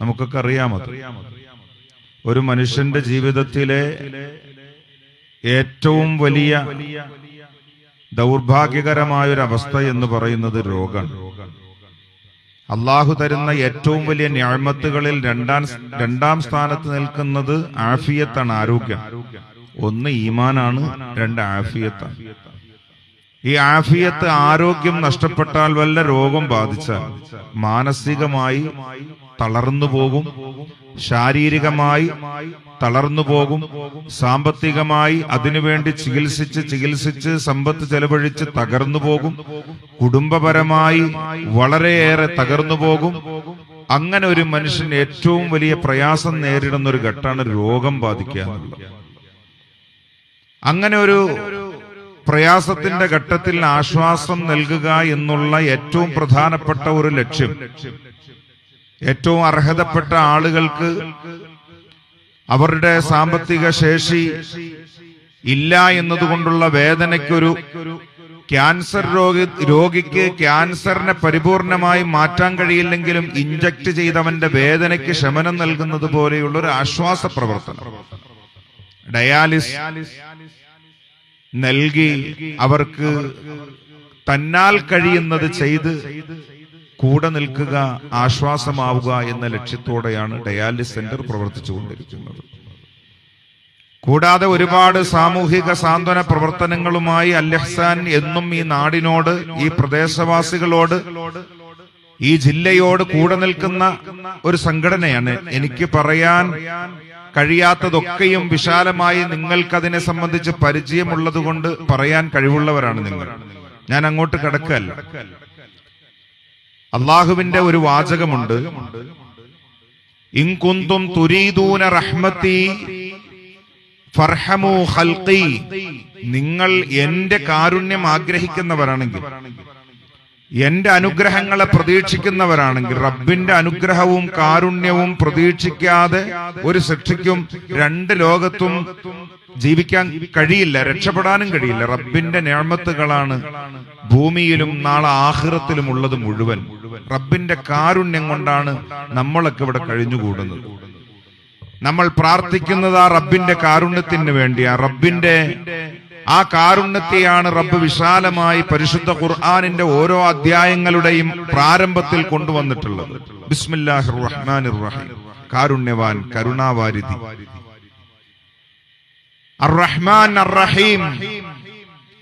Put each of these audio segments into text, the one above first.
നമുക്കൊക്കെ അറിയാമോ ഒരു മനുഷ്യന്റെ ജീവിതത്തിലെ ഏറ്റവും വലിയ ദൗർഭാഗ്യകരമായ ഒരു അവസ്ഥ എന്ന് പറയുന്നത് രോഗം അള്ളാഹു തരുന്ന ഏറ്റവും വലിയ ഞാഴ്മത്തുകളിൽ രണ്ടാം രണ്ടാം സ്ഥാനത്ത് നിൽക്കുന്നത് ആഫിയത്താണ് ആരോഗ്യം. ഒന്ന് ഈമാനാണ് രണ്ട് ആഫിയത്താണ്. ഈ ആഫിയത്ത് ആരോഗ്യം നഷ്ടപ്പെട്ടാൽ വല്ല രോഗം ബാധിച്ചാൽ മാനസികമായി തളർന്നു പോകും ശാരീരികമായി തളർന്നു പോകും സാമ്പത്തികമായി അതിനുവേണ്ടി ചികിത്സിച്ച് ചികിത്സിച്ച് സമ്പത്ത് ചെലവഴിച്ച് തകർന്നു പോകും കുടുംബപരമായി വളരെയേറെ തകർന്നു പോകും. അങ്ങനെ ഒരു മനുഷ്യൻ ഏറ്റവും വലിയ പ്രയാസം നേരിടുന്ന ഒരു ഘട്ടമാണ് രോഗം ബാധിക്കുക അങ്ങനെ ഒരു പ്രയാസത്തിന്റെ ഘട്ടത്തിൽ ആശ്വാസം നൽകുക എന്നുള്ള ഏറ്റവും പ്രധാനപ്പെട്ട ഒരു ലക്ഷ്യം. ഏറ്റവും അർഹതപ്പെട്ട ആളുകൾക്ക് അവരുടെ സാമ്പത്തിക ശേഷി ഇല്ല എന്നതുകൊണ്ടുള്ള വേദനയ്ക്കൊരു ക്യാൻസർ രോഗി രോഗിക്ക് ക്യാൻസറിനെ പരിപൂർണമായി മാറ്റാൻ കഴിയില്ലെങ്കിലും ഇഞ്ചക്ട് ചെയ്തവന്റെ വേദനയ്ക്ക് ശമനം നൽകുന്നത് പോലെയുള്ള ഒരു ആശ്വാസ പ്രവർത്തനം. ഡയാലിസ് നൽകി അവർക്ക് തന്നാൽ കഴിയുന്നത് ചെയ്ത് കൂടെ നിൽക്കുക ആശ്വാസമാവുക എന്ന ലക്ഷ്യത്തോടെയാണ് ഡയാലിസ് സെന്റർ പ്രവർത്തിച്ചുകൊണ്ടിരിക്കുന്നത്. കൂടാതെ ഒരുപാട് സാമൂഹിക സാന്ത്വന പ്രവർത്തനങ്ങളുമായി അല്ലഹ്സാൻ എന്നും ഈ നാടിനോട് ഈ പ്രദേശവാസികളോട് ഈ ജില്ലയോട് കൂടെ നിൽക്കുന്ന ഒരു സംഘടനയാണ്. എനിക്ക് പറയാൻ കഴിയാത്തതൊക്കെയും വിശാലമായി നിങ്ങൾക്കതിനെ സംബന്ധിച്ച് പരിചയമുള്ളത് കൊണ്ട് പറയാൻ കഴിവുള്ളവരാണ് നിങ്ങൾ. ഞാൻ അങ്ങോട്ട് കിടക്കല്ല അള്ളാഹുവിന്റെ ഒരു വാചകമുണ്ട്. ഇൻകുന്തും തുരീദൂന റഹ്മത്തി ഫർഹമു ഖൽഖി. നിങ്ങൾ എന്റെ കാരുണ്യം ആഗ്രഹിക്കുന്നവരാണെങ്കിൽ. എന്റെ അനുഗ്രഹങ്ങളെ പ്രതീക്ഷിക്കുന്നവരാണെങ്കിൽ റബ്ബിന്റെ അനുഗ്രഹവും കാരുണ്യവും പ്രതീക്ഷിക്കാതെ ഒരു ശിക്ഷയ്ക്കും രണ്ട് ലോകത്തും ജീവിക്കാൻ കഴിയില്ല രക്ഷപ്പെടാനും കഴിയില്ല. റബ്ബിന്റെ നേമത്തുകളാണ് ഭൂമിയിലും നാളെ ആഹൃത്തിലും ഉള്ളത് മുഴുവൻ. റബ്ബിന്റെ കാരുണ്യം കൊണ്ടാണ് നമ്മളൊക്കെ ഇവിടെ കഴിഞ്ഞുകൂടുന്നത്. നമ്മൾ പ്രാർത്ഥിക്കുന്നത് ആ റബ്ബിന്റെ കാരുണ്യത്തിന് വേണ്ടിയാ. റബ്ബിന്റെ ആ കാരുണ്യത്തെയാണ് റബ്ബ് വിശാലമായി പരിശുദ്ധ ഖുർആാനിന്റെ ഓരോ അധ്യായങ്ങളുടെയും പ്രാരംഭത്തിൽ കൊണ്ടുവന്നിട്ടുള്ളത്. ബിസ്മില്ലാഹിർ റഹ്മാനിർ റഹീം കാരുണ്യവാൻ കരുണാവാരിധി. അർ റഹ്മാൻ അർ റഹീം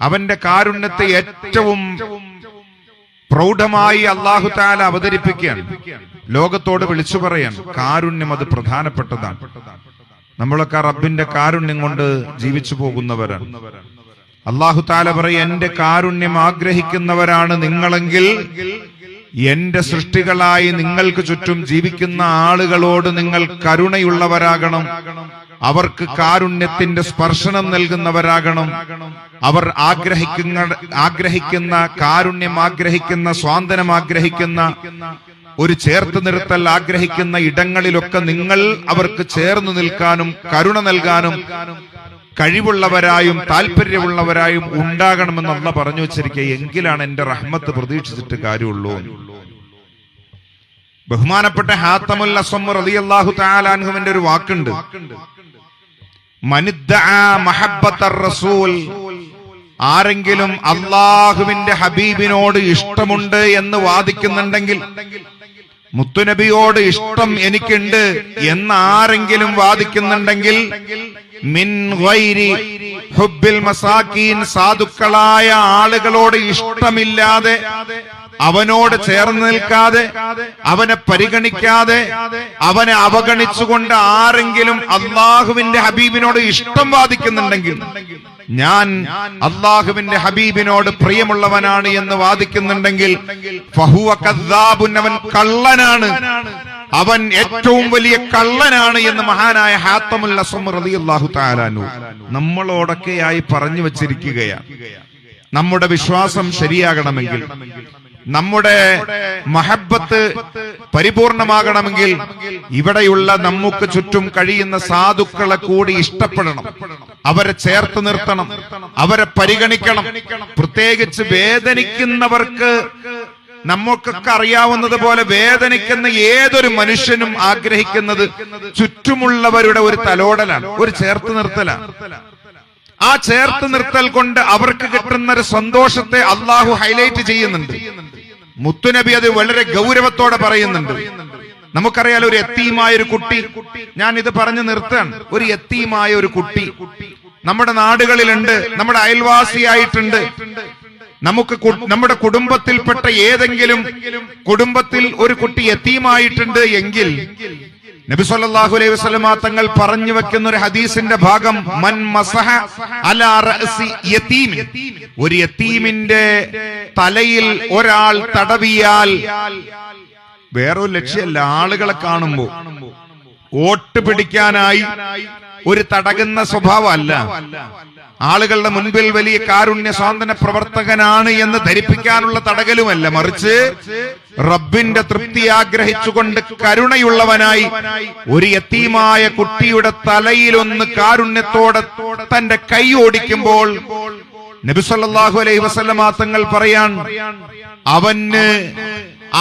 അവന്റെ കാരുണ്യത്തെ ഏറ്റവും പ്രൗഢമായി അള്ളാഹു താല അവതരിപ്പിക്കുകയാണ്. ലോകത്തോട് വിളിച്ചു പറയാൻ കാരുണ്യം അത് പ്രധാനപ്പെട്ടതാണ്. നമ്മളൊക്കെ റബ്ബിന്റെ കാരുണ്യം കൊണ്ട് ജീവിച്ചു പോകുന്നവരാണ്. അള്ളാഹു താല പറയും എന്റെ കാരുണ്യം ആഗ്രഹിക്കുന്നവരാണ് നിങ്ങളെങ്കിൽ എന്റെ സൃഷ്ടികളായി നിങ്ങൾക്ക് ചുറ്റും ജീവിക്കുന്ന ആളുകളോട് നിങ്ങൾ കരുണയുള്ളവരാകണം. അവർക്ക് കാരുണ്യത്തിന്റെ സ്പർശനം നൽകുന്നവരാകണം. അവർ ആഗ്രഹിക്കുന്ന ആഗ്രഹിക്കുന്ന കാരുണ്യം ആഗ്രഹിക്കുന്ന സ്വാന്തനം ആഗ്രഹിക്കുന്ന ഒരു ചേർത്ത് നിർത്തൽ ആഗ്രഹിക്കുന്ന ഇടങ്ങളിലൊക്കെ നിങ്ങൾ അവർക്ക് ചേർന്ന് നിൽക്കാനും കരുണ നൽകാനും കഴിവുള്ളവരായും താല്പര്യമുള്ളവരായും ഉണ്ടാകണമെന്ന് പറഞ്ഞു വെച്ചിരിക്കുക എങ്കിലാണ് എന്റെ റഹ്മത്ത് പ്രതീക്ഷിച്ചിട്ട് കാര്യമുള്ളൂ. ബഹുമാനപ്പെട്ട ഹാത്തമുൽ അസം റളിയല്ലാഹു താലാൻഹുവിന്റെ ഒരു വാക്കുണ്ട്. റസൂൽ ആരെങ്കിലും അള്ളാഹുവിന്റെ ഹബീബിനോട് ഇഷ്ടമുണ്ട് എന്ന് വാദിക്കുന്നുണ്ടെങ്കിൽ മുത്തുനബിയോട് ഇഷ്ടം എനിക്കുണ്ട് എന്ന് ആരെങ്കിലും വാദിക്കുന്നുണ്ടെങ്കിൽ മിൻ ഗൈരി ഹുബ്ബിൽ മസാക്കീൻ സാധുക്കളായ ആളുകളോട് ഇഷ്ടമില്ലാതെ അവനോട് ചേർന്ന് നിൽക്കാതെ അവനെ പരിഗണിക്കാതെ അവനെ അവഗണിച്ചുകൊണ്ട് ആരെങ്കിലും അള്ളാഹുവിന്റെ ഹബീബിനോട് ഇഷ്ടം വാദിക്കുന്നുണ്ടെങ്കിൽ ഞാൻ അള്ളാഹുവിന്റെ ഹബീബിനോട് പ്രിയമുള്ളവനാണ് എന്ന് വാദിക്കുന്നുണ്ടെങ്കിൽ ഫഹുവ കദ്ദാബുൻ അവൻ കള്ളനാണ് അവൻ ഏറ്റവും വലിയ കള്ളനാണ് എന്ന് മഹാനായ ഹാത്തമുൽ അസം റളിയല്ലാഹു തആലാനു നമ്മളോടൊക്കെയായി പറഞ്ഞു വച്ചിരിക്കുകയാണ് നമ്മുടെ വിശ്വാസം ശരിയാകണമെങ്കിൽ നമ്മുടെ മഹബത്ത് പരിപൂർണമാകണമെങ്കിൽ ഇവിടെയുള്ള നമുക്ക് ചുറ്റും കഴിയുന്ന സാധുക്കളെ കൂടി ഇഷ്ടപ്പെടണം. അവരെ ചേർത്ത് നിർത്തണം. അവരെ പരിഗണിക്കണം. പ്രത്യേകിച്ച് വേദനിക്കുന്നവർക്ക് നമുക്കൊക്കെ അറിയാവുന്നത് പോലെ വേദനിക്കുന്ന ഏതൊരു മനുഷ്യനും ആഗ്രഹിക്കുന്നത് ചുറ്റുമുള്ളവരുടെ ഒരു തലോടലാണ് ഒരു ചേർത്ത് നിർത്തലാണ്. ആ ചേർത്ത് നിർത്തൽ കൊണ്ട് അവർക്ക് കിട്ടുന്ന ഒരു സന്തോഷത്തെ അള്ളാഹു ഹൈലൈറ്റ് ചെയ്യുന്നുണ്ട്. മുത്തുനബി അത് വളരെ ഗൗരവത്തോടെ പറയുന്നുണ്ട്. നമുക്കറിയാലോ ഒരു എത്തിയുമായ ഒരു കുട്ടി ഞാൻ ഇത് പറഞ്ഞു നിർത്താൻ ഒരു എത്തിയുമായ ഒരു കുട്ടി. നമ്മുടെ നാടുകളിലുണ്ട് നമ്മുടെ അയൽവാസിയായിട്ടുണ്ട്. നമുക്ക് നമ്മുടെ കുടുംബത്തിൽപ്പെട്ട ഏതെങ്കിലും കുടുംബത്തിൽ ഒരു കുട്ടി എത്തിയുമായിട്ടുണ്ട് എങ്കിൽ നബി സല്ലല്ലാഹു അലൈഹി വസല്ലമ തങ്ങൾ പറഞ്ഞു വെക്കുന്ന ഒരു ഹദീസിന്റെ ഭാഗം മൻ മസഹ അലാ റഅസി ഒരു യതീമിന്റെ തലയിൽ ഒരാൾ തടവിയാൽ വേറൊരു ലക്ഷ്യമല്ല ആളുകളെ കാണുമ്പോ. വോട്ട് പിടിക്കാനായി ഒരു തടകുന്ന സ്വഭാവമല്ല. ആളുകളുടെ മുൻപിൽ വലിയ കാരുണ്യ സ്വാതന്ത്ര്യ പ്രവർത്തകനാണ് എന്ന് ധരിപ്പിക്കാനുള്ള തടകലുമല്ല. മറിച്ച് റബ്ബിന്റെ തൃപ്തി ആഗ്രഹിച്ചുകൊണ്ട് കരുണയുള്ളവനായി ഒരു യത്തീമായ കുട്ടിയുടെ തലയിലൊന്ന് കാരുണ്യത്തോടെ തന്റെ കൈ ഓടിക്കുമ്പോൾ നബിസല്ലാഹു അലൈഹി വസല്ലമ തങ്ങൾ പറയാൻ അവന്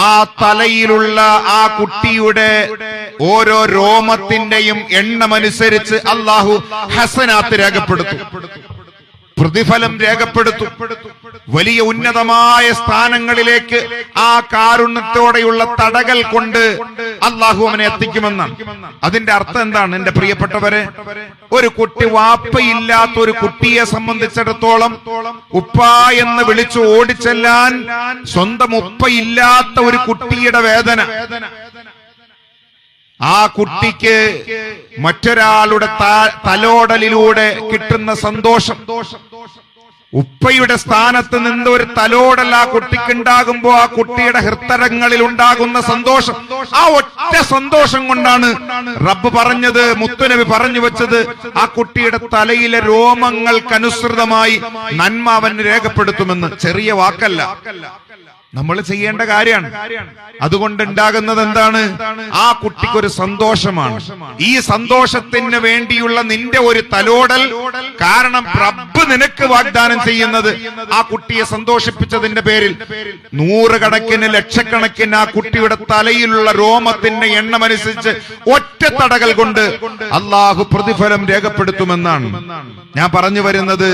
ആ തലയിലുള്ള ആ കുട്ടിയുടെ ഓരോ രോമത്തിന്റെയും എണ്ണമനുസരിച്ച് അള്ളാഹു ഹസനാത്ത് രേഖപ്പെടുത്തും. പ്രതിഫലം രേഖപ്പെടുത്തും. വലിയ ഉന്നതമായ സ്ഥാനങ്ങളിലേക്ക് ആ കാരുണ്യത്തോടെയുള്ള തടകൾ കൊണ്ട് അള്ളാഹു അവനെ എത്തിക്കുമെന്നാണ്. അതിന്റെ അർത്ഥം എന്താണ് എന്റെ പ്രിയപ്പെട്ടവരെ? ഒരു കുട്ടി വാപ്പയില്ലാത്ത ഒരു കുട്ടിയെ സംബന്ധിച്ചിടത്തോളം ഉപ്പ എന്ന് വിളിച്ചു ഓടിച്ചെല്ലാൻ സ്വന്തം ഉപ്പയില്ലാത്ത ഒരു കുട്ടിയുടെ വേദന. ആ കുട്ടിക്ക് മറ്റൊരാളുടെ തലോടലിലൂടെ കിട്ടുന്ന സന്തോഷം. ഉപ്പയുടെ സ്ഥാനത്ത് നിന്ന് ഒരു തലോടൽ ആ കുട്ടിക്ക് ഉണ്ടാകുമ്പോ ആ കുട്ടിയുടെ ഹൃത്തരങ്ങളിൽ ഉണ്ടാകുന്ന സന്തോഷം. ആ ഒറ്റ സന്തോഷം കൊണ്ടാണ് റബ്ബ് പറഞ്ഞത് മുത്തുനബി പറഞ്ഞു വെച്ചത് ആ കുട്ടിയുടെ തലയിലെ രോമങ്ങൾക്കനുസൃതമായി നന്മ അവൻ രേഖപ്പെടുത്തുമെന്ന്. ചെറിയ വാക്കല്ല. നമ്മൾ ചെയ്യേണ്ട കാര്യമാണ്. അതുകൊണ്ട് ഉണ്ടാകുന്നത് എന്താണ്? ആ കുട്ടിക്കൊരു സന്തോഷമാണ്. ഈ സന്തോഷത്തിന് വേണ്ടിയുള്ള നിന്റെ ഒരു തലോടൽ കാരണം നിനക്ക് വാഗ്ദാനം ചെയ്യുന്നത് ആ കുട്ടിയെ സന്തോഷിപ്പിച്ചതിന്റെ പേരിൽ. നൂറുകണക്കിന് ലക്ഷക്കണക്കിന് ആ കുട്ടിയുടെ തലയിലുള്ള രോമത്തിന്റെ എണ്ണം അനുസരിച്ച് ഒറ്റ തടകൾ കൊണ്ട് അള്ളാഹു പ്രതിഫലം രേഖപ്പെടുത്തുമെന്നാണ്. ഞാൻ പറഞ്ഞു വരുന്നത്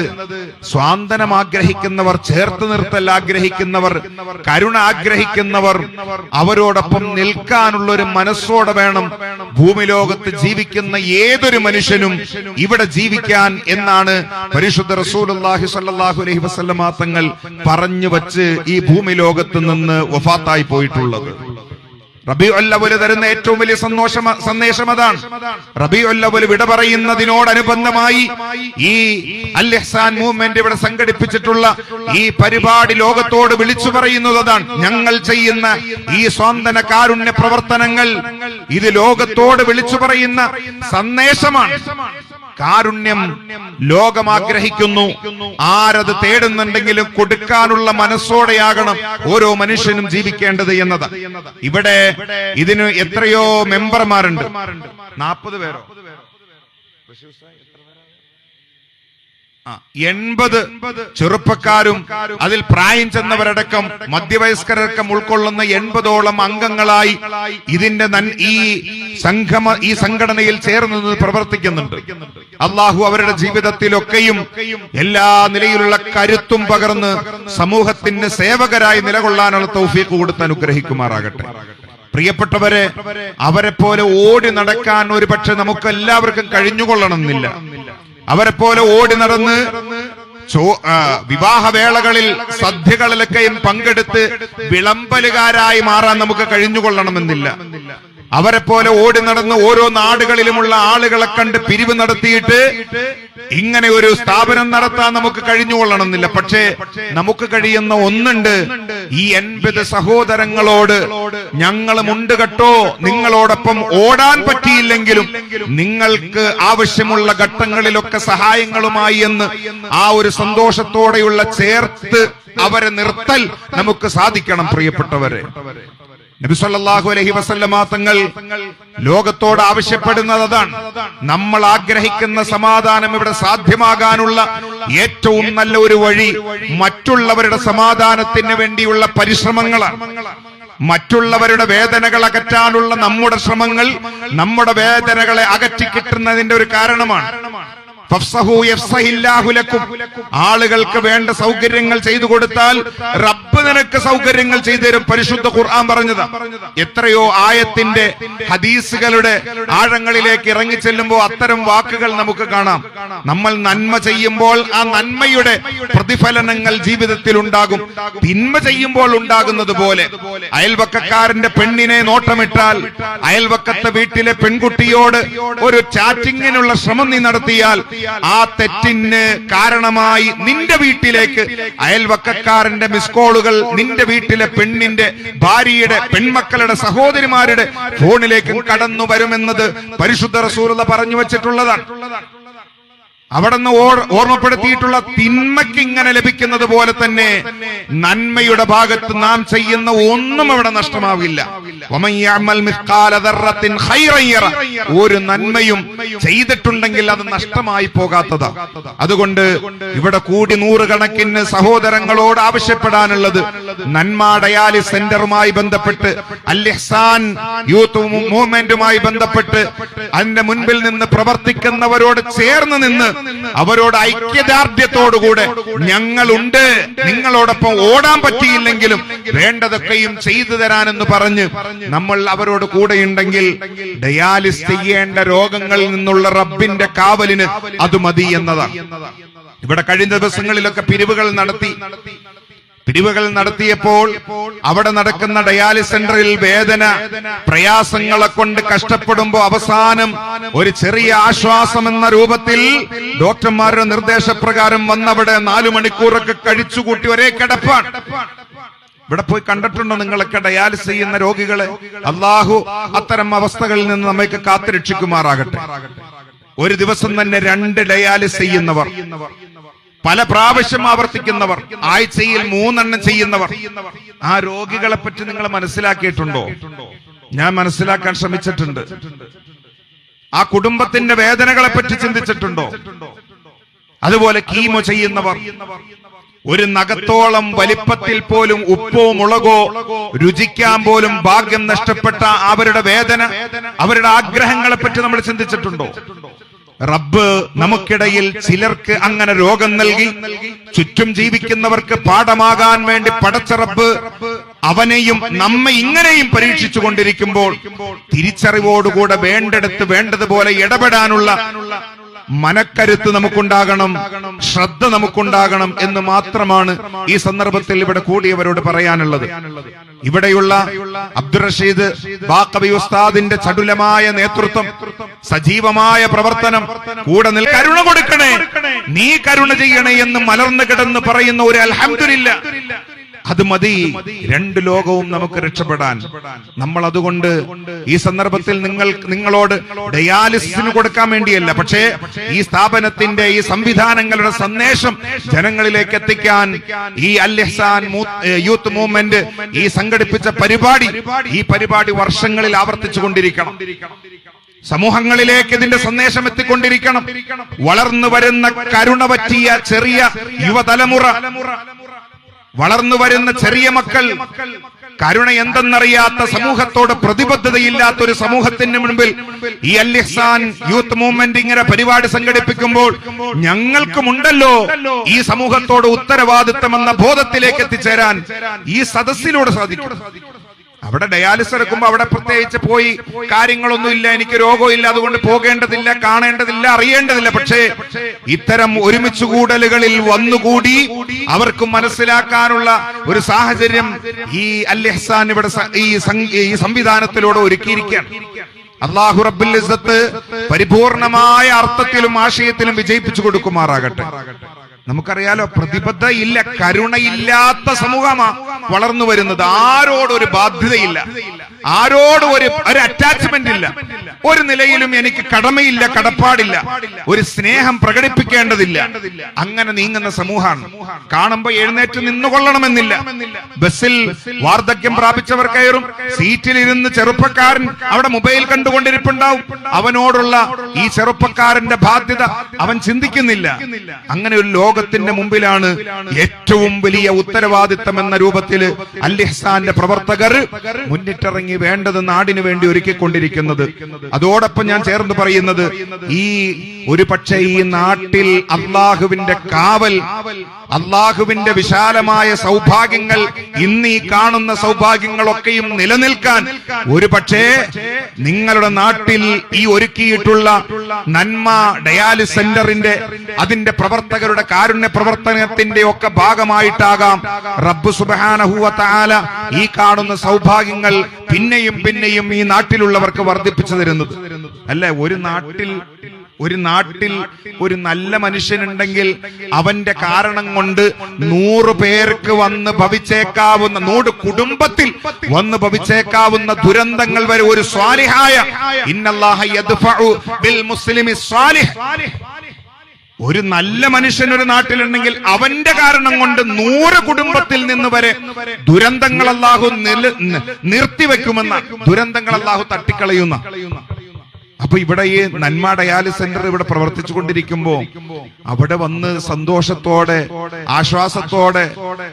സ്വാന്തനം ആഗ്രഹിക്കുന്നവർ ചേർത്ത് നിർത്തൽ ആഗ്രഹിക്കുന്നവർ കരുണ ആഗ്രഹിക്കുന്നവർ അവരോടൊപ്പം നിൽക്കാനുള്ള ഒരു മനസ്സോടെ വേണം ഭൂമി ലോകത്ത് ജീവിക്കുന്ന ഏതൊരു മനുഷ്യനും ഇവിടെ ജീവിക്കാൻ എന്നാണ് പരിശുദ്ധ റസൂലുള്ളാഹി സ്വല്ലല്ലാഹു അലൈഹി വസല്ലമ തങ്ങൾ പറഞ്ഞു വച്ച് ഈ ഭൂമി ലോകത്ത് നിന്ന് വഫാത്തായി പോയിട്ടുള്ളത്. റബി ഒല്ലവൽ തരുന്ന ഏറ്റവും വലിയ സന്തോഷ സന്ദേശം അതാണ്. റബി ഒല്ലവൽ വിട പറയുന്നതിനോടനുബന്ധമായി ഈ അൽ മൂവ്മെന്റ് ഇവിടെ സംഘടിപ്പിച്ചിട്ടുള്ള ഈ പരിപാടി ലോകത്തോട് വിളിച്ചു പറയുന്നത് അതാണ്. ഞങ്ങൾ ചെയ്യുന്ന ഈ സ്വാന്തന കാരുണ്യ പ്രവർത്തനങ്ങൾ ഇത് ലോകത്തോട് വിളിച്ചു പറയുന്ന സന്ദേശമാണ്. കാരുണ്യം ലോകം ആഗ്രഹിക്കുന്നു ആരത് തേടുന്നുണ്ടെങ്കിലും കൊടുക്കാനുള്ള മനസ്സോടെയാകണം ഓരോ മനുഷ്യനും ജീവിക്കേണ്ടത് എന്നത്. ഇവിടെ ഇതിന് എത്രയോ മെമ്പർമാരുണ്ട്. നാൽപ്പത് പേരോ? എൺപത് ചെറുപ്പക്കാരും അതിൽ പ്രായം ചെന്നവരടക്കം മധ്യവയസ്കരടക്കം ഉൾക്കൊള്ളുന്ന എൺപതോളം അംഗങ്ങളായി ഇതിന്റെ ഈ സംഘമ ഈ സംഘടനയിൽ ചേർന്ന് പ്രവർത്തിക്കുന്നുണ്ട്. അള്ളാഹു അവരുടെ ജീവിതത്തിലൊക്കെയും എല്ലാ നിലയിലുള്ള കരുത്തും പകർന്ന് സമൂഹത്തിന് സേവകരായി നിലകൊള്ളാനുള്ള തൗഫീഖ് കൊടുത്ത് അനുഗ്രഹിക്കുമാറാകട്ടെ. പ്രിയപ്പെട്ടവരെ അവരെ പോലെ ഓടി നടക്കാൻ ഒരു പക്ഷെ നമുക്ക് എല്ലാവർക്കും കഴിഞ്ഞുകൊള്ളണമെന്നില്ല. അവരെ പോലെ ഓടി നടന്ന് വിവാഹവേളകളിൽ സദ്യകളിലൊക്കെയും പങ്കെടുത്ത് വിളമ്പലുകാരായി മാറാൻ നമുക്ക് കഴിഞ്ഞുകൊള്ളണമെന്നില്ല. അവരെ പോലെ ഓടി നടന്ന് ഓരോ നാടുകളിലുമുള്ള ആളുകളെ കണ്ട് പിരിവ് നടത്തിയിട്ട് ഇങ്ങനെ ഒരു സ്ഥാപനം നടത്താൻ നമുക്ക് കഴിഞ്ഞുകൊള്ളണമെന്നില്ല. പക്ഷേ നമുക്ക് കഴിയുന്ന ഒന്നുണ്ട് ഈ എൺപത് സഹോദരങ്ങളോട് ഞങ്ങളും ഉണ്ട് കേട്ടോ. നിങ്ങളോടൊപ്പം ഓടാൻ പറ്റിയില്ലെങ്കിലും നിങ്ങൾക്ക് ആവശ്യമുള്ള ഘട്ടങ്ങളിലൊക്കെ സഹായങ്ങളുമായി എന്ന് ആ ഒരു സന്തോഷത്തോടെയുള്ള ചേർത്ത് അവരെ നിർത്തൽ നമുക്ക് സാധിക്കണം പ്രിയപ്പെട്ടവരെ. നബി സല്ലല്ലാഹു അലൈഹി വസല്ലമ തങ്ങൾ ലോകത്തോട് ആവശ്യപ്പെടുന്നത് അതാണ് നമ്മൾ ആഗ്രഹിക്കുന്ന സമാധാനം ഇവിടെ സാധ്യമാകാനുള്ള ഏറ്റവും നല്ല ഒരു വഴി മറ്റുള്ളവരുടെ സമാധാനത്തിന് വേണ്ടിയുള്ള പരിശ്രമങ്ങളാണ് മറ്റുള്ളവരുടെ വേദനകൾ അകറ്റാനുള്ള നമ്മുടെ ശ്രമങ്ങൾ നമ്മുടെ വേദനകളെ അകറ്റി കിട്ടുന്നതിന്റെ ഒരു കാരണമാണ്. ആളുകൾക്ക് വേണ്ട സൗകര്യങ്ങൾ ചെയ്തു കൊടുത്താൽ റബ്ബ് നിനക്ക് സൗകര്യങ്ങൾ ചെയ്തു തരും പരിശുദ്ധ ഖുർആൻ പറഞ്ഞത്. എത്രയോ ആയത്തിന്റെ ഹദീസുകളുടെ ആഴങ്ങളിലേക്ക് ഇറങ്ങി ചെല്ലുമ്പോൾ അത്തരം വാക്കുകൾ നമുക്ക് കാണാം. നമ്മൾ നന്മ ചെയ്യുമ്പോൾ ആ നന്മയുടെ പ്രതിഫലനങ്ങൾ ജീവിതത്തിൽ ഉണ്ടാകും. തിന്മ ചെയ്യുമ്പോൾ ഉണ്ടാകുന്നത് പോലെ. അയൽവക്കക്കാരന്റെ പെണ്ണിനെ നോട്ടമിട്ടാൽ അയൽവക്കത്തെ വീട്ടിലെ പെൺകുട്ടിയോട് ഒരു ചാറ്റിങ്ങിനുള്ള ശ്രമം നീ നടത്തിയാൽ ആ തെറ്റിന് കാരണമായി നിന്റെ വീട്ടിലേക്ക് അയൽവക്കക്കാരന്റെ മിസ് കോളുകൾ നിന്റെ വീട്ടിലെ പെണ്ണിന്റെ ഭാര്യയുടെ പെൺമക്കളുടെ സഹോദരിമാരുടെ ഫോണിലേക്കും കടന്നു വരുമെന്നത് പരിശുദ്ധ റസൂലത പറഞ്ഞു വെച്ചിട്ടുള്ളതാണ്. അവിടുന്ന് ഓർ- ഓർമ്മപ്പെടുത്തിയിട്ടുള്ള തിന്മയ്ക്ക് ഇങ്ങനെ ലഭിക്കുന്നത് പോലെ തന്നെ നന്മയുടെ ഭാഗത്ത് നാം ചെയ്യുന്ന ഒന്നും അവിടെ നഷ്ടമാവില്ല. ഒരു നന്മയും ചെയ്തിട്ടുണ്ടെങ്കിൽ അത് നഷ്ടമായി പോകാത്തതാ. അതുകൊണ്ട് ഇവിടെ കൂടി നൂറുകണക്കിന് സഹോദരങ്ങളോട് ആവശ്യപ്പെടാനുള്ളത് നന്മ സെന്ററുമായി ബന്ധപ്പെട്ട് അൽ ഇഹ്സാൻ യൂത്ത് മൂവ്മെന്റുമായി ബന്ധപ്പെട്ട് അതിന്റെ മുൻപിൽ നിന്ന് പ്രവർത്തിക്കുന്നവരോട് ചേർന്ന് നിന്ന് അവരോട് ഐക്യദാർഢ്യത്തോടുകൂടെ ഞങ്ങളുണ്ട്. നിങ്ങളോടൊപ്പം ഓടാൻ പറ്റിയില്ലെങ്കിലും വേണ്ടതൊക്കെയും ചെയ്തു തരാനെന്ന് പറഞ്ഞ് നമ്മൾ അവരോട് കൂടെയുണ്ടെങ്കിൽ ഡയാലിസ് ചെയ്യേണ്ട രോഗങ്ങളിൽ നിന്നുള്ള റബ്ബിന്റെ കാവലിന് അത് മതി എന്നതാണ് ഇവിടെ കഴിഞ്ഞ ദിവസങ്ങളിലൊക്കെ പിരിവുകൾ നടത്തി. പിരിവുകൾ നടത്തിയപ്പോൾ അവിടെ നടക്കുന്ന ഡയാലിസ് സെന്ററിൽ വേദന പ്രയാസങ്ങളെ കൊണ്ട് കഷ്ടപ്പെടുമ്പോ അവസാനം ഒരു ചെറിയ ആശ്വാസം എന്ന രൂപത്തിൽ ഡോക്ടർമാരുടെ നിർദ്ദേശപ്രകാരം വന്നവിടെ നാലു മണിക്കൂറൊക്കെ കഴിച്ചുകൂട്ടി ഒരേ കിടപ്പാണ്. ഇവിടെ പോയി കണ്ടിട്ടുണ്ടോ നിങ്ങളൊക്കെ ഡയാലിസ് ചെയ്യുന്ന രോഗികളെ? അള്ളാഹു അത്തരം അവസ്ഥകളിൽ നിന്ന് നമ്മൾക്ക് കാത്തുരക്ഷിക്കുമാറാകട്ടെ. ഒരു ദിവസം തന്നെ രണ്ട് ഡയാലിസ് ചെയ്യുന്നവർ. പല പ്രാവശ്യം ആവർത്തിക്കുന്നവർ ആഴ്ചയിൽ മൂന്നെണ്ണം ചെയ്യുന്നവർ. ആ രോഗികളെ പറ്റി നിങ്ങൾ മനസ്സിലാക്കിയിട്ടുണ്ടോ? ഞാൻ മനസ്സിലാക്കാൻ ശ്രമിച്ചിട്ടുണ്ട്. ആ കുടുംബത്തിന്റെ വേദനകളെ പറ്റി ചിന്തിച്ചിട്ടുണ്ടോ? അതുപോലെ കീമോ ചെയ്യുന്നവർ ഒരു നഖത്തോളം വലിപ്പത്തിൽ പോലും ഉപ്പോ മുളകോ രുചിക്കാൻ പോലും ഭാഗ്യം നഷ്ടപ്പെട്ട അവരുടെ വേദന അവരുടെ ആഗ്രഹങ്ങളെ പറ്റി നമ്മൾ ചിന്തിച്ചിട്ടുണ്ടോ? റബ്ബ് നമുക്കിടയിൽ ചിലർക്ക് അങ്ങനെ രോഗം നൽകി ചുറ്റും ജീവിക്കുന്നവർക്ക് പാഠമാകാൻ വേണ്ടി പടച്ച റബ്ബ് അവനെയും നമ്മെ ഇങ്ങനെയും പരീക്ഷിച്ചു കൊണ്ടിരിക്കുമ്പോൾ തിരിച്ചറിവോടുകൂടെ വേണ്ടെടുത്ത് വേണ്ടതുപോലെ ഇടപെടാനുള്ള മനക്കരുത്ത് നമുക്കുണ്ടാകണം ശ്രദ്ധ നമുക്കുണ്ടാകണം എന്ന് മാത്രമാണ് ഈ സന്ദർഭത്തിൽ ഇവിടെ കൂടിയവരോട് പറയാനുള്ളത്. ഇവിടെയുള്ള അബ്ദുൾ റഷീദ് ബാക്കബി ഉസ്താദിന്റെ ചടുലമായ നേതൃത്വം സജീവമായ പ്രവർത്തനം കൂടെ നിൽ കരുണ കൊടുക്കണേ. നീ കരുണ ചെയ്യണേ എന്ന് മലർന്നു കിടന്ന് പറയുന്ന ഒരു അൽഹംദുലില്ല. അത് മതി. രണ്ട് ലോകവും നമുക്ക് രക്ഷപ്പെടാൻ. നമ്മൾ അതുകൊണ്ട് ഈ സന്ദർഭത്തിൽ നിങ്ങൾ നിങ്ങളോട് ഡയാലിസിന് കൊടുക്കാൻ വേണ്ടിയല്ല. പക്ഷേ ഈ സ്ഥാപനത്തിന്റെ ഈ സംവിധാനങ്ങളുടെ സന്ദേശം ജനങ്ങളിലേക്ക് എത്തിക്കാൻ ഈ അൽ ഇഹ്സാൻ യൂത്ത് മൂവ്മെന്റ് ഈ സംഘടിപ്പിച്ച പരിപാടി ഈ പരിപാടി വർഷങ്ങളിൽ ആവർത്തിച്ചു കൊണ്ടിരിക്കണം. സമൂഹങ്ങളിലേക്ക് ഇതിന്റെ സന്ദേശം എത്തിക്കൊണ്ടിരിക്കണം. വളർന്നു വരുന്ന കരുണ പറ്റിയ ചെറിയ യുവതലമുറ. വളർന്നു വരുന്ന ചെറിയ മക്കൾ കരുണ എന്തെന്നറിയാത്ത സമൂഹത്തോട് പ്രതിബദ്ധതയില്ലാത്ത ഒരു സമൂഹത്തിന് മുൻപിൽ ഈ അല്ലിഹ്സാൻ യൂത്ത് മൂവ്മെന്റ് ഇങ്ങനെ പരിപാടി സംഘടിപ്പിക്കുമ്പോൾ ഞങ്ങൾക്കുമുണ്ടല്ലോ ഈ സമൂഹത്തോട് ഉത്തരവാദിത്തം എന്ന ബോധത്തിലേക്ക് എത്തിച്ചേരാൻ ഈ സദസ്സിലൂടെ സാധിക്കും. അവിടെ ഡയാലിസ് എടുക്കുമ്പോ അവിടെ പ്രത്യേകിച്ച് പോയി കാര്യങ്ങളൊന്നും ഇല്ല എനിക്ക് രോഗമില്ല അതുകൊണ്ട് പോകേണ്ടതില്ല കാണേണ്ടതില്ല അറിയേണ്ടതില്ല. പക്ഷേ ഇത്തരം ഒരുമിച്ച് കൂടലുകളിൽ വന്നുകൂടി അവർക്ക് മനസ്സിലാക്കാനുള്ള ഒരു സാഹചര്യം ഈ അല്ലെഹസാൻ ഇവിടെ ഈ സംവിധാനത്തിലൂടെ ഒരുക്കിയിരിക്കുകയാണ്. അള്ളാഹു റബ്ബുൽ പരിപൂർണമായ അർത്ഥത്തിലും ആശയത്തിലും വിജയിപ്പിച്ചു കൊടുക്കുമാറാകട്ടെ. നമുക്കറിയാലോ പ്രതിബദ്ധ ഇല്ല കരുണയില്ലാത്ത സമൂഹമാ വളർന്നു വരുന്നത്. ആരോടൊരു ബാധ്യതയില്ല. ആരോടും ഒരു ഒരു അറ്റാച്ച്മെന്റ് ഇല്ല. ഒരു നിലയിലും എനിക്ക് കടമയില്ല കടപ്പാടില്ല. ഒരു സ്നേഹം പ്രകടിപ്പിക്കേണ്ടതില്ല. അങ്ങനെ നീങ്ങുന്ന സമൂഹമാണ്. കാണുമ്പോ എഴുന്നേറ്റ് നിന്നുകൊള്ളണമെന്നില്ല. ബസ്സിൽ വാർദ്ധക്യം പ്രാപിച്ചവർ കയറും. സീറ്റിലിരുന്ന് ചെറുപ്പക്കാരൻ അവിടെ മൊബൈൽ കണ്ടുകൊണ്ടിരിപ്പുണ്ടാവും. അവനോടുള്ള ഈ ചെറുപ്പക്കാരന്റെ ബാധ്യത അവൻ ചിന്തിക്കുന്നില്ല. അങ്ങനെ ഒരു ലോകത്തിന്റെ മുമ്പിലാണ് ഏറ്റവും വലിയ ഉത്തരവാദിത്തം എന്ന രൂപത്തിൽ അല്ലിഹ്സാന്റെ പ്രവർത്തകർ മുന്നിട്ടിറങ്ങി വേണ്ടത് നാടിന് വേണ്ടി ഒരുക്കിക്കൊണ്ടിരിക്കുന്നത്. അതോടൊപ്പം ഞാൻ ചേർന്ന് പറയുന്നത് ഈ ഒരു പക്ഷേ ഈ നാട്ടിൽ അള്ളാഹുവിന്റെ കാവൽ അള്ളാഹുവിന്റെ വിശാലമായ സൗഭാഗ്യങ്ങൾ ഇന്ന് ഈ കാണുന്ന സൗഭാഗ്യങ്ങളൊക്കെയും നിലനിൽക്കാൻ ഒരു പക്ഷേ നിങ്ങളുടെ നാട്ടിൽ ഈ ഒരുക്കിയിട്ടുള്ള നന്മ ഡയാലിസ് സെന്ററിന്റെ അതിന്റെ പ്രവർത്തകരുടെ കാരുണ്യ പ്രവർത്തനത്തിന്റെ ഒക്കെ ഭാഗമായിട്ടാകാം. റബ്ബ് സുബാനഹുവ താല ഈ കാണുന്ന സൗഭാഗ്യങ്ങൾ പിന്നെയും പിന്നെയും ഈ നാട്ടിലുള്ളവർക്ക് വർദ്ധിപ്പിച്ചു തരുന്നത്. അല്ലെ? ഒരു നാട്ടിൽ ഒരു നാട്ടിൽ ഒരു നല്ല മനുഷ്യനുണ്ടെങ്കിൽ അവന്റെ കാരണം കൊണ്ട് നൂറ് പേർക്ക് വന്ന് ഭവിച്ചേക്കാവുന്ന നൂറ് കുടുംബത്തിൽ വന്ന് ഭവിച്ചേക്കാവുന്ന ദുരന്തങ്ങൾ വരെ ഒരു സ്വാലിഹായ ഇന്നല്ലാഹ ബിൽ മുസ്ലിമി സ്വാലിഹ്. ഒരു നല്ല മനുഷ്യൻ ഒരു നാട്ടിലുണ്ടെങ്കിൽ അവന്റെ കാരണം കൊണ്ട് നൂറ് കുടുംബത്തിൽ നിന്ന് വരെ ദുരന്തങ്ങൾ അല്ലാഹു നിർത്തിവെക്കുമെന്ന ദുരന്തങ്ങൾ അല്ലാഹു തട്ടിക്കളയുന്ന. അപ്പൊ ഇവിടെ ഈ നന്മ ഡയാലിസ് സെന്റർ ഇവിടെ പ്രവർത്തിച്ചു കൊണ്ടിരിക്കുമ്പോ അവിടെ വന്ന് സന്തോഷത്തോടെ ആശ്വാസത്തോടെ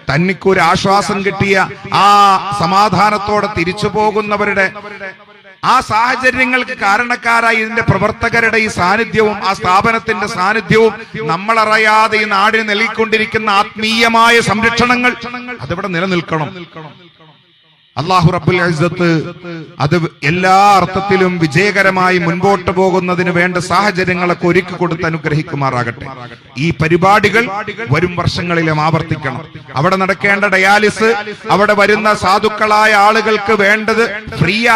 തന്നിക്കൊരു ആശ്വാസം കിട്ടിയ ആ സമാധാനത്തോടെ തിരിച്ചു പോകുന്നവരുടെ ആ സാഹചര്യങ്ങൾക്ക് കാരണക്കാരായി ഇതിന്റെ പ്രവർത്തകരുടെ ഈ സാന്നിധ്യവും ആ സ്ഥാപനത്തിന്റെ സാന്നിധ്യവും നമ്മളറിയാതെ ഈ നാടിന് നൽകിക്കൊണ്ടിരിക്കുന്ന ആത്മീയമായ സംരക്ഷണങ്ങൾ അതിവിടെ നിലനിൽക്കണം. അള്ളാഹു റബ്ബുൽ ഇസ്സത്ത് അത് എല്ലാ അർത്ഥത്തിലും വിജയകരമായി മുൻപോട്ട് പോകുന്നതിന് വേണ്ട സാഹചര്യങ്ങളൊക്കെ ഒരുക്കി കൊടുത്ത് അനുഗ്രഹിക്കുമാറാകട്ടെ. ഈ പരിപാടികൾ വരും വർഷങ്ങളിലും ആവർത്തിക്കണം. അവിടെ നടക്കേണ്ട ഡയാലിസ് അവിടെ വരുന്ന സാധുക്കളായ ആളുകൾക്ക് വേണ്ടത് ഫ്രീ